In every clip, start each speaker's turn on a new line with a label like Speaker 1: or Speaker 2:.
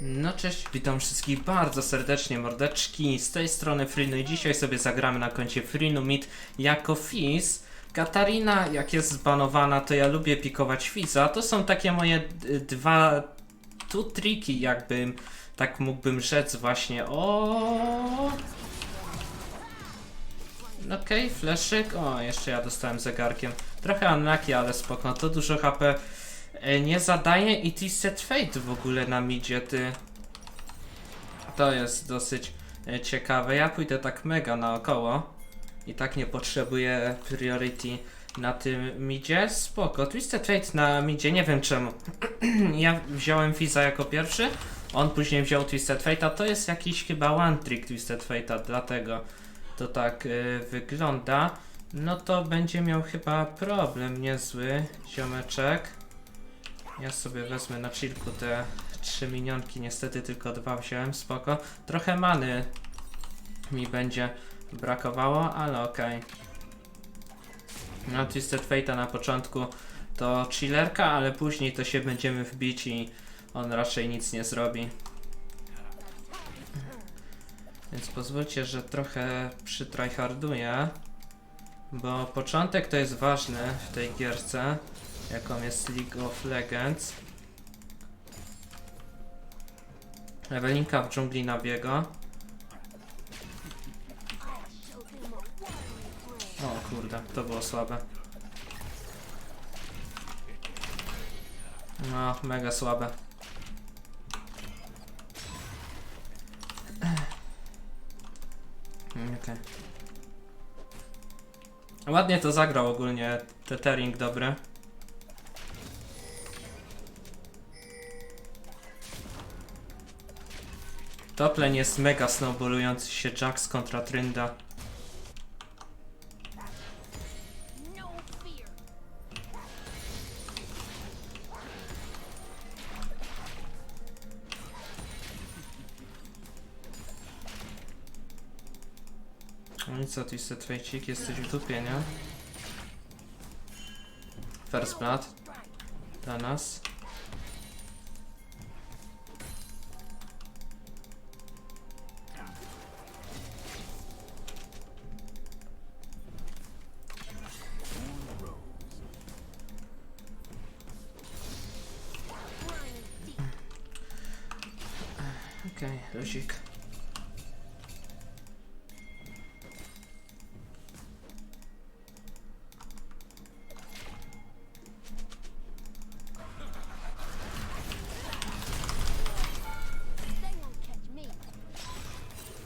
Speaker 1: No cześć, witam wszystkich bardzo serdecznie, mordeczki. Z tej strony Frinu i dzisiaj sobie zagramy na koncie Frinu Meet jako Fizz. Katarina, jak jest zbanowana, to ja lubię pikować Fiza. To są takie moje dwa tu triki, jakbym tak mógłbym rzec właśnie. O. Okej, fleszyk. O, jeszcze ja dostałem zegarkiem. Trochę unlucky, ale spoko. To dużo HP e, nie zadaje i Twisted Fate w ogóle nam idzie, ty. To jest dosyć e, ciekawe. Ja pójdę tak mega naokoło i tak nie potrzebuję priority na tym midzie. Spoko. Twisted Fate na midzie, nie wiem czemu. ja wziąłem Fiza jako pierwszy, on później wziął Twisted Fate'a. To jest jakiś chyba one trick Twisted Fate'a, dlatego to tak y, wygląda. No to będzie miał chyba problem niezły, ziomeczek. Ja sobie wezmę na chillku te trzy minionki, niestety tylko dwa wziąłem, spoko. Trochę many mi będzie brakowało, ale okej. No Twisted Fate'a na początku to chillerka, ale później to się będziemy wbić i on raczej nic nie zrobi. Więc pozwólcie, że trochę przytryharduję, bo początek to jest ważny w tej gierce, jaką jest League of Legends. Ewelinka w dżungli nabiega. O kurde, to było słabe. No, mega słabe. Okej. Ładnie to zagrał ogólnie, tethering dobry. Top lane jest mega snowballujący się Jax kontra Trynda.
Speaker 2: No
Speaker 1: i co, Twisted Fejcik, jesteś w dupie, nie? First Blood. Dla nas.
Speaker 2: Me.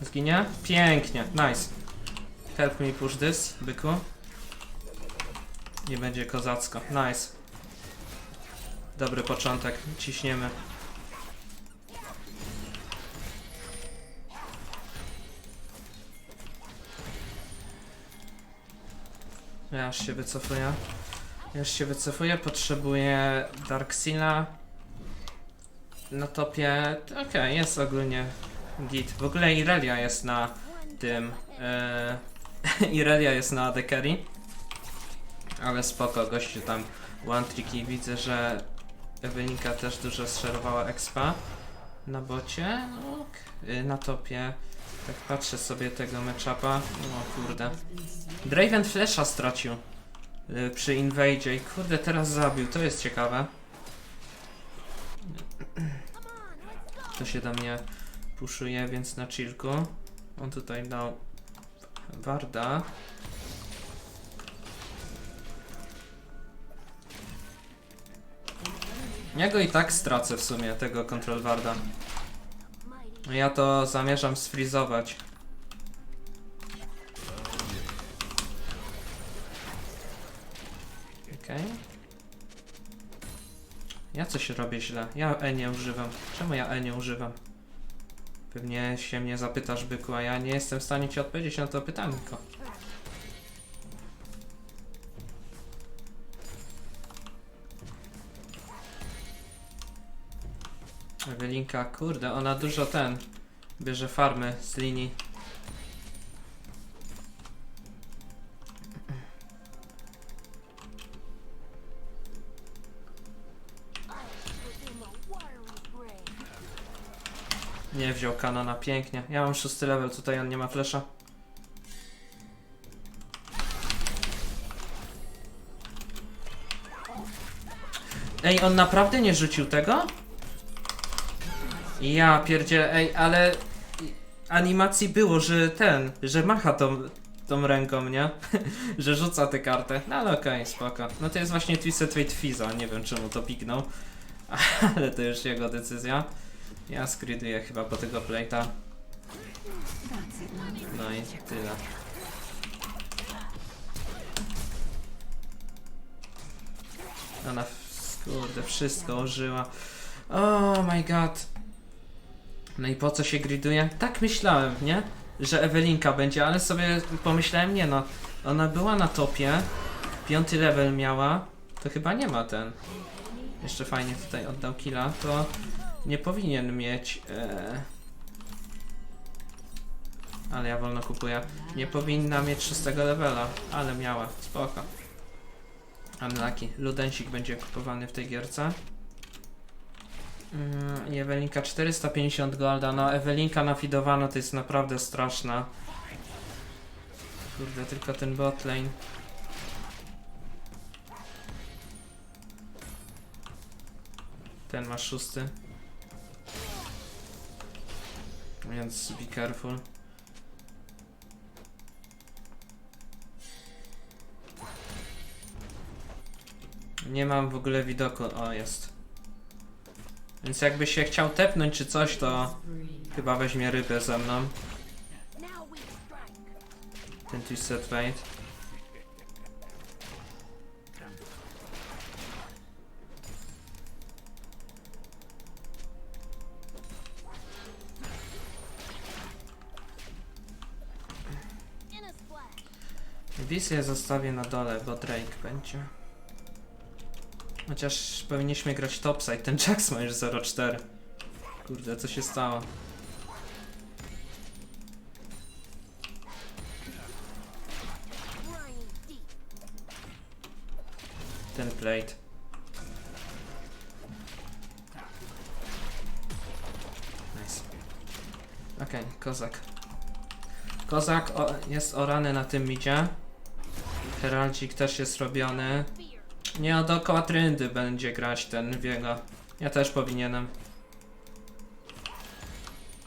Speaker 1: Zginie? Pięknie, nice. Help me push this, byku. Nie będzie kozacko, nice. Dobry początek, ciśniemy. Ja aż się wycofuję. Ja już się wycofuję, potrzebuję Darkseala. Na topie, okej, jest ogólnie Git. W ogóle Irelia jest na tym. E, Irelia jest na The Carry. Ale spoko, gościu tam one trick i widzę, że Ewelinka też dużo szerowała expa na bocie. No. Y, na topie. Tak patrzę sobie tego matchupa. O kurde. Draven Flasha stracił y, przy Invade i kurde teraz zabił. To jest ciekawe. To się do mnie puszuje, więc na chillku. On tutaj dał Warda. Ja go i tak stracę w sumie, tego Control Warda. Ja to zamierzam sfrizować. Okej. Ja coś robię źle. Ja E nie używam. Czemu ja E nie używam? Pewnie się mnie zapytasz, byku, a ja nie jestem w stanie ci odpowiedzieć na to pytanko. Ewelinka, kurde, ona dużo ten bierze farmy z linii. Nie wziął kanona, pięknie. Ja mam szósty level, tutaj on nie ma flesza. Ej, on naprawdę nie rzucił tego? Ja pierdzielę, ej, ale animacji było, że ten, że macha tą, tą ręką, nie? że rzuca tę kartę. No ale okej, spoko. No to jest właśnie Twisted Fate Fiza, nie wiem czemu to pignął. ale to już jego decyzja. Ja skriduję chyba po tego plate'a. No i tyle. Ona, kurde, wszystko użyła. Oh my god. No i po co się griduje? Tak myślałem, nie? Że Ewelinka będzie, ale sobie pomyślałem, nie no. Ona była na topie. Piąty level miała. To chyba nie ma ten. Jeszcze fajnie tutaj oddał killa. To nie powinien mieć. E... Ale ja wolno kupuję. Nie powinna mieć szóstego levela, ale miała. Spoko. Unlucky. Ludensik będzie kupowany w tej gierce. Mm, I Ewelinka 450 golda. No, Ewelinka nafidowana to jest naprawdę straszna. Kurde, tylko ten botlane. Ten ma szósty. Więc be careful. Nie mam w ogóle widoku. O, jest. Więc jakby się chciał tepnąć czy coś, to chyba weźmie rybę ze mną. Ten Twisted Fate. Wizję zostawię na dole, bo Drake będzie. Chociaż powinniśmy grać topside, ten Jax ma już 0-4. Kurde, co się stało? Ten plate. Nice. Okej, kozak. Kozak o, jest orany na tym midzie. Heraldzik też jest robiony. Nie, dookoła tryndy będzie grać ten Viego. Ja też powinienem.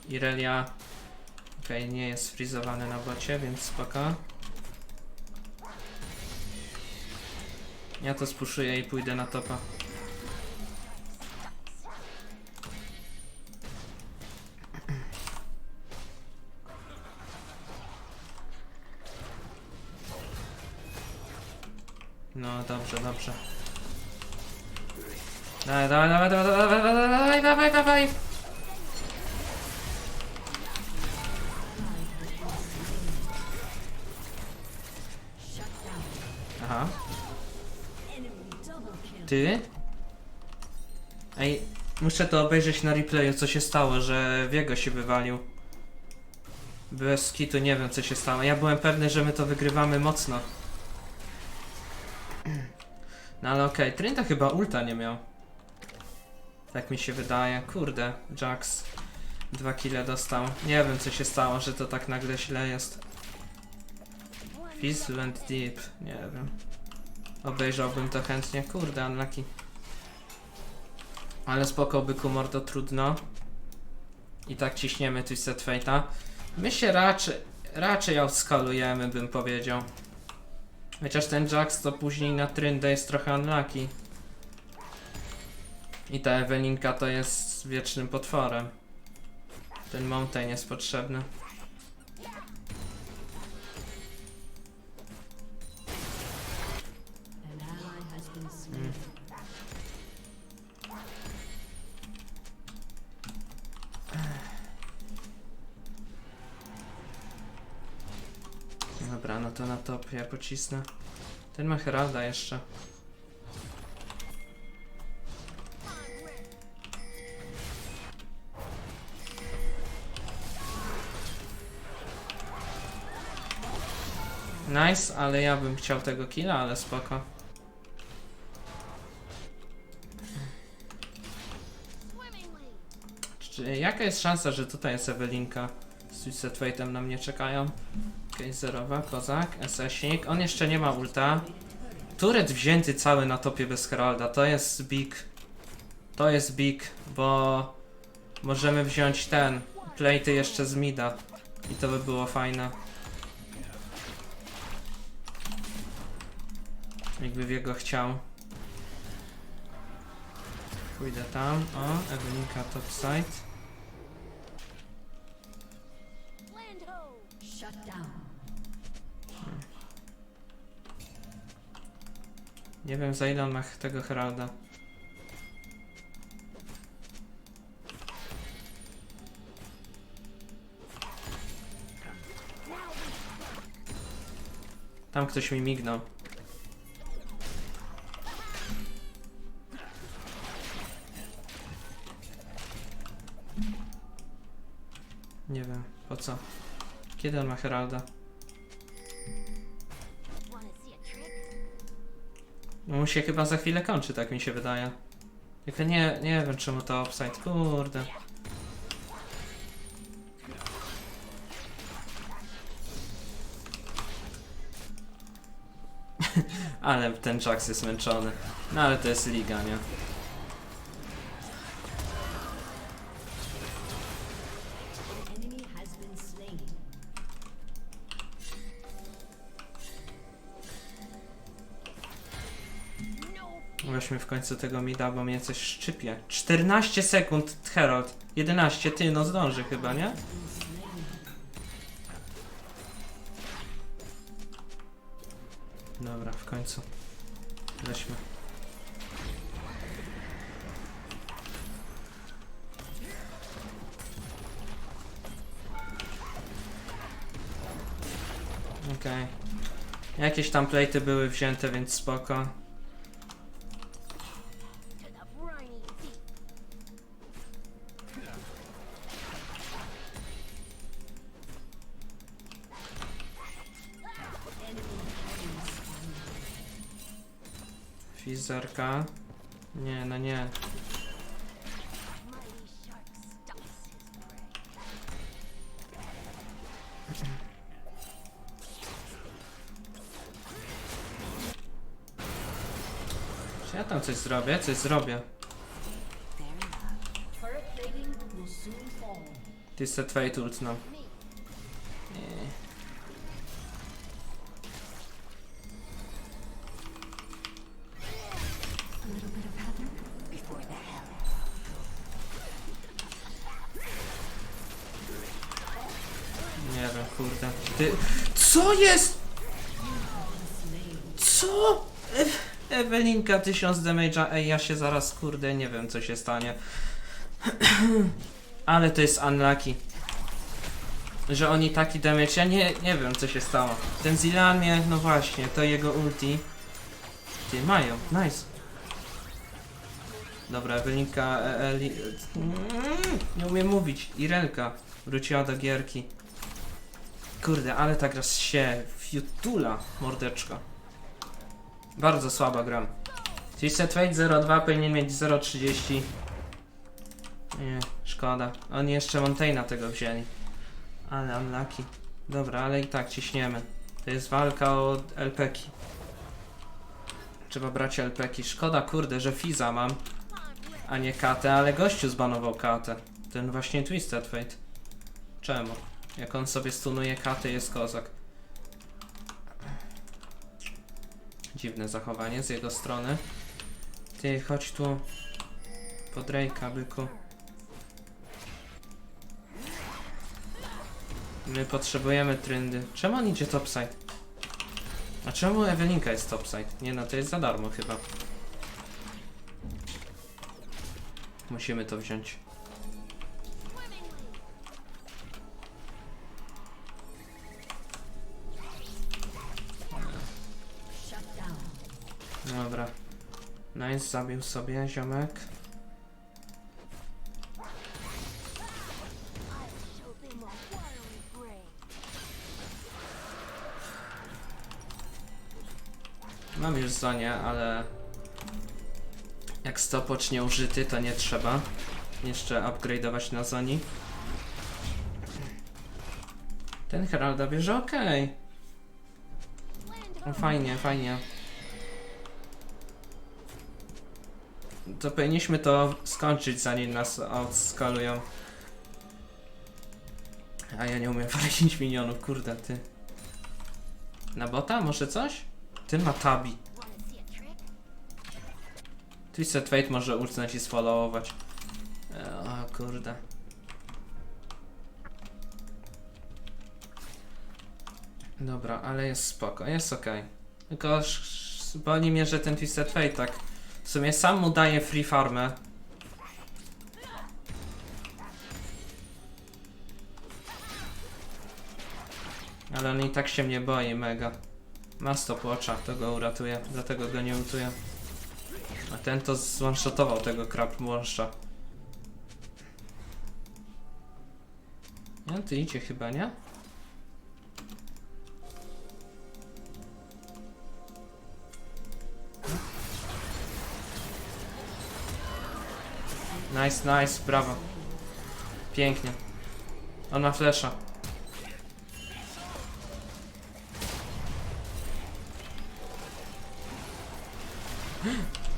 Speaker 1: Irelia. Okej, nie jest frizowany na bocie, więc spoko. Ja to spuszuję i pójdę na topa. No dobrze, dobrze. Dawaj, dawaj, dawaj, dawaj, dawaj, dawaj, dawaj, dawaj. Aha. Ty? Ej, muszę to obejrzeć na replayu, co się stało, że Wiego się wywalił. Bez kitu nie wiem, co się stało. Ja byłem pewny, że my to wygrywamy mocno. No ale okej, okay. Trynta chyba ulta nie miał. Tak mi się wydaje. Kurde, Jax. Dwa kile dostał. Nie wiem co się stało, że to tak nagle źle jest.
Speaker 2: One
Speaker 1: Fizz went deep. Nie wiem. Obejrzałbym to chętnie. Kurde, unlucky. Ale spoko, byku mordo, trudno. I tak ciśniemy Twisted Fate'a. My się raczej, raczej outskalujemy, bym powiedział. Chociaż ten Jax to później na tryndę jest trochę unlucky. I ta Ewelinka to jest wiecznym potworem. Ten Mountain jest potrzebny. Pocisnę. Ten ma Heralda jeszcze. Nice, ale ja bym chciał tego killa, ale spoko. Czy, jaka jest szansa, że tutaj jest Ewelinka z Fate'em na mnie czekają? Okej, zerowa, kozak, SS-nik. On jeszcze nie ma ulta. Turet wzięty cały na topie bez Heralda, to jest big. To jest big, bo możemy wziąć ten, plejty jeszcze z mida. I to by było fajne. Jakby Wiego chciał. Pójdę tam. O, Ewelinka topside. Nie wiem za ile on ma tego Heralda. Tam ktoś mi mignął. Nie wiem, po co? Kiedy on ma Heralda? Mu się chyba za chwilę kończy, tak mi się wydaje. Tylko nie, nie wiem czemu to offside, kurde. ale ten Jax jest zmęczony. No ale to jest liga, nie? W końcu tego mida, bo mnie coś szczypie. 14 sekund, Herald. 11, ty, no zdąży chyba, nie? Dobra, w końcu. Weźmy. Okej. Jakieś tam plejty były wzięte, więc spoko. Fizerka. Nie, no nie. Czy ja tam coś zrobię? Coś zrobię. Ty set fate ult no. Ty... Co jest? Co? Ewelinka 1000 damage'a. Ej, ja się zaraz, kurde, nie wiem co się stanie. Ale to jest unlucky. Że oni taki damage, ja nie, nie wiem co się stało. Ten Zilan mnie, no właśnie, to jego ulti. Ty, mają, nice. Dobra, Ewelinka, e, Eli... Mm, nie umiem mówić. Irenka wróciła do gierki. Kurde, ale ta gra się fiutula, mordeczka. Bardzo słaba gram. Twisted Fate 02 powinien mieć 0,30. Nie, szkoda. Oni jeszcze Montaigna tego wzięli. Ale unlucky. Dobra, ale i tak ciśniemy. To jest walka o LPki. Trzeba brać LPki. Szkoda, kurde, że Fiza mam, a nie Katę, ale gościu zbanował Katę. Ten właśnie Twisted Fate. Czemu? Jak on sobie stunuje Katę, jest kozak. Dziwne zachowanie z jego strony. Ty, chodź tu. Po Drake'a, byku. My potrzebujemy tryndy. Czemu on idzie topside? A czemu Ewelinka jest topside? Nie no, to jest za darmo chyba. Musimy to wziąć. Dobra. Nice, zabił sobie ziomek. Mam już zonie, ale jak stopocz nie użyty, to nie trzeba. jeszcze upgrade'ować na Zoni. Ten Heralda bierze okej. No Fajnie, fajnie. To powinniśmy to skończyć zanim nas outskalują. A ja nie umiem walić minionów, kurde ty. Na bota? Może coś? Ty ma tabi. Twisted Fate może ultnąć i sfollowować. O kurde. Dobra, ale jest spoko, jest okej. Tylko boli mnie, że ten Twisted Fate tak w sumie sam mu daje free farmę. Ale on i tak się mnie boi mega. Ma stopwatcha, to go uratuje, dlatego go nie ultuje. A ten to zwanshotował tego krab mąższa. Nie, ty idzie chyba, nie? Nice, nice, brawo. Pięknie. On ma flesza.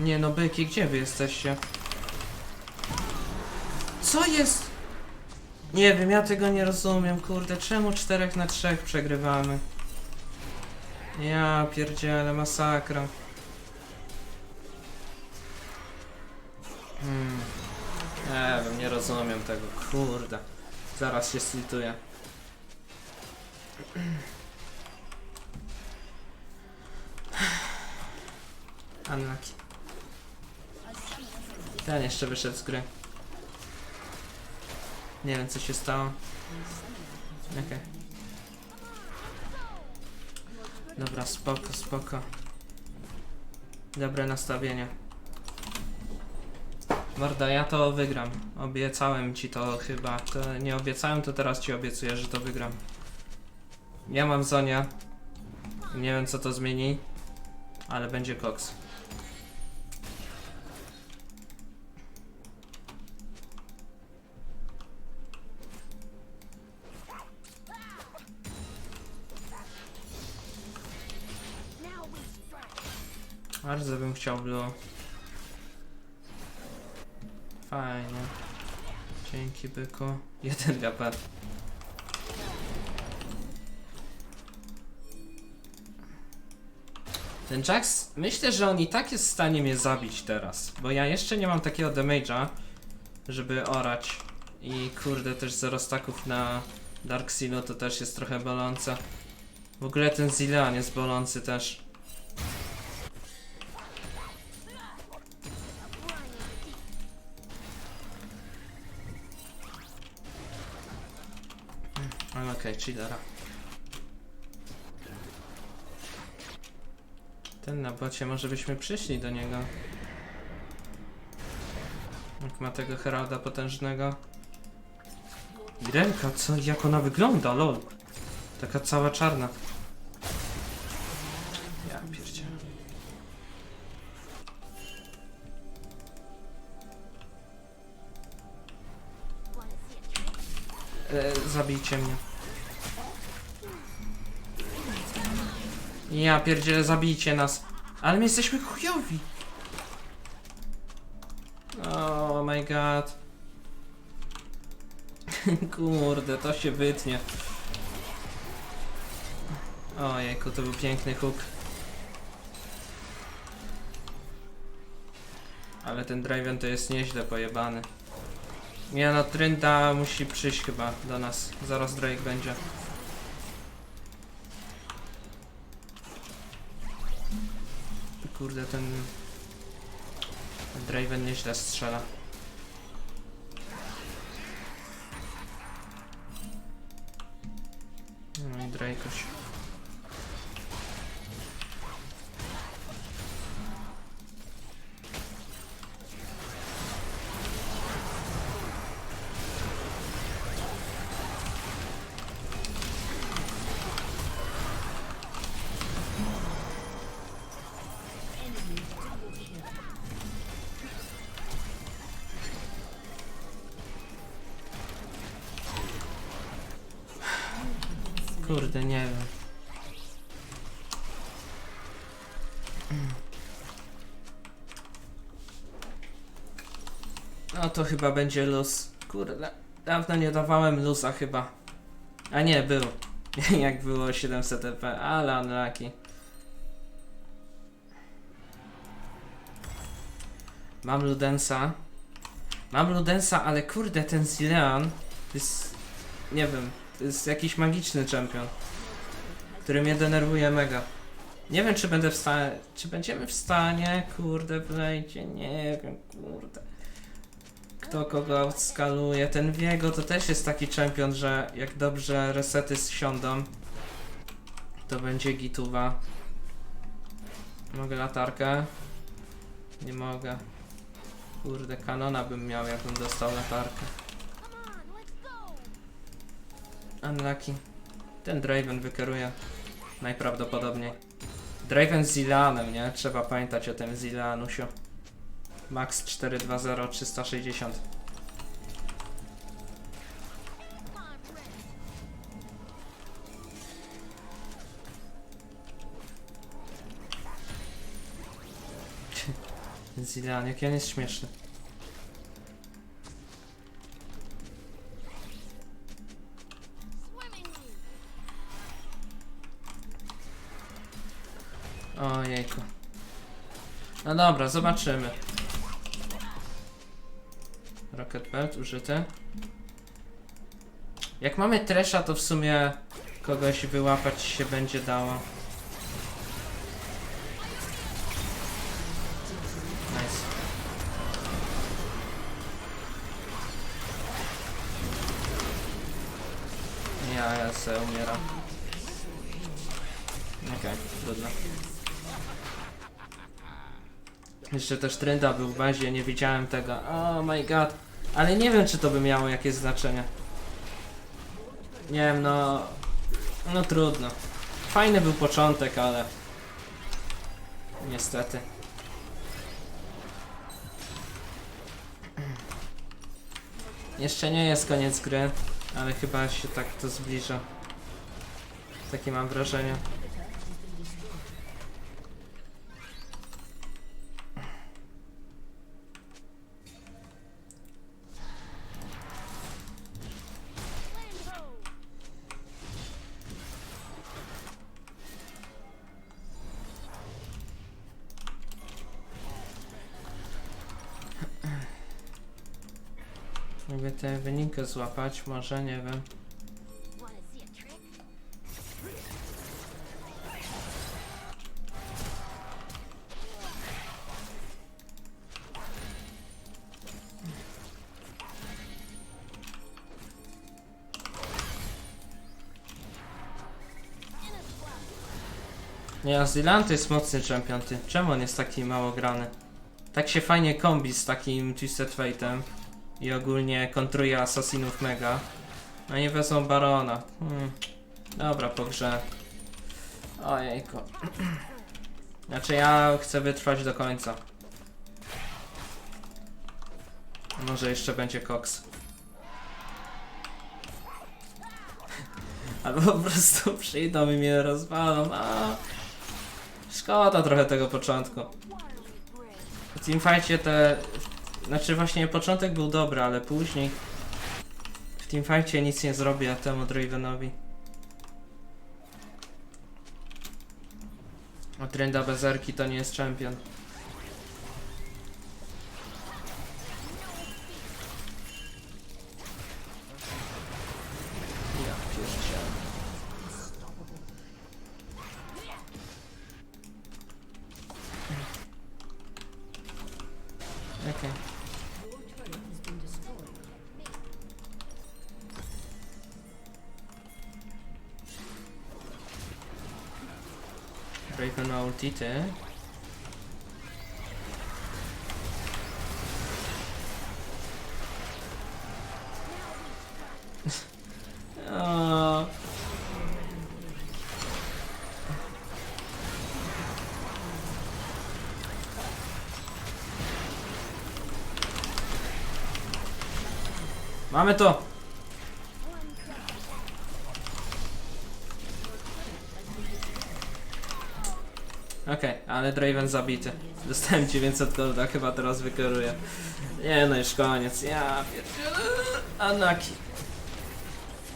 Speaker 1: Nie no, byki, gdzie wy jesteście? Co jest? Nie wiem, ja tego nie rozumiem, kurde, czemu 4 na 3 przegrywamy? Ja pierdzielę, masakra. Hmm. Nie wiem, nie rozumiem tego, kurde. Zaraz się slituję. Unlucky. Ten jeszcze wyszedł z gry. Nie wiem co się stało. Okej. Dobra, spoko, spoko. Dobre nastawienie. Morda, ja to wygram. Obiecałem ci to chyba. To nie obiecałem, to teraz ci obiecuję, że to wygram. Ja mam Zonia. Nie wiem co to zmieni, ale będzie koks. Bardzo bym chciał Blue. Fajnie. Dzięki byku. Jeden HP. Ten Jax, myślę, że on i tak jest w stanie mnie zabić teraz, bo ja jeszcze nie mam takiego damage'a, żeby orać. I kurde, też zero staków na Dark Sealu to też jest trochę bolące. W ogóle ten Zilean jest bolący też. Chillera. Ten na bocie, może byśmy przyszli do niego. Jak ma tego Heralda potężnego. Irenka, co, jak ona wygląda, lol. Taka cała czarna. Ja pierdzie. E, zabijcie mnie. Ja pierdzielę, zabijcie nas. Ale my jesteśmy chujowi. Oh my god. Kurde, to się wytnie. Ojejku, to był piękny huk. Ale ten Draven to jest nieźle pojebany. Nie no, Trynda musi przyjść chyba do nas. Zaraz Drake będzie. Kurde, ten... Draven nieźle strzela. No i Drake'oś. Kurde, nie wiem. No to chyba będzie luz. Kurde, dawno nie dawałem luza chyba. A nie, był. Jak było 700 EP, ale unlucky. Mam Ludensa. Mam Ludensa, ale kurde, ten Zilean jest... Nie wiem, to jest jakiś magiczny czempion, który mnie denerwuje mega. Nie wiem, czy będę w stanie... Czy będziemy w stanie, kurde, wlejdzie, nie wiem, kurde. Kto kogo skaluje, ten Viego to też jest taki czempion, że jak dobrze resety siądą, to będzie gituwa. Mogę latarkę? Nie mogę. Kurde, kanona bym miał, jakbym dostał latarkę.
Speaker 2: Come on, let's go.
Speaker 1: Unlucky. Ten Draven wykeruje. Najprawdopodobniej. Draven z Zilanem, nie? Trzeba pamiętać o tym Zilanusiu. Max 420 360.
Speaker 2: Come on, Red.
Speaker 1: Zilan, jaki on jest śmieszny. Ojejku. No dobra, zobaczymy. Rocket Belt użyty. Jak mamy Tresha, to w sumie kogoś wyłapać się będzie dało. Jeszcze też trenda był w bazie, nie widziałem tego. Oh my god. Ale nie wiem, czy to by miało jakieś znaczenie. Nie wiem, no... No trudno. Fajny był początek, ale... Niestety. Jeszcze nie jest koniec gry, ale chyba się tak to zbliża. Takie mam wrażenie. Tę wynikę złapać, może, nie wiem. Nie, Azylan to jest mocny czempion, ty. Czemu on jest taki mało grany? Tak się fajnie kombi z takim Twisted Fate'em i ogólnie kontruje Assassinów Mega. No i wezmą Barona. Hmm. Dobra, po grze. Ojejku. Znaczy ja chcę wytrwać do końca. Może jeszcze będzie koks. Albo po prostu przyjdą i mnie rozwalą. A, szkoda trochę tego początku. W teamfightie te... Znaczy właśnie początek był dobry, ale później... W teamfightie nic nie zrobię temu Dravenowi. A Trenda Bezerki to nie jest champion. Raven ma ulti, ty. O. Mamy to! Okej, ale Draven zabity. Dostałem 900 golda, chyba teraz wykoruję. Nie no, już koniec. Ja pierdzielę. Anaki.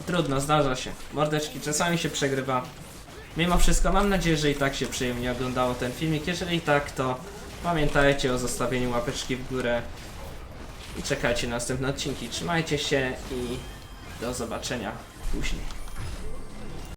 Speaker 1: Trudno, zdarza się. Mordeczki, czasami się przegrywa. Mimo wszystko mam nadzieję, że i tak się przyjemnie oglądało ten filmik. Jeżeli tak, to pamiętajcie o zostawieniu łapeczki w górę. I czekajcie na następne odcinki. Trzymajcie się i do zobaczenia później.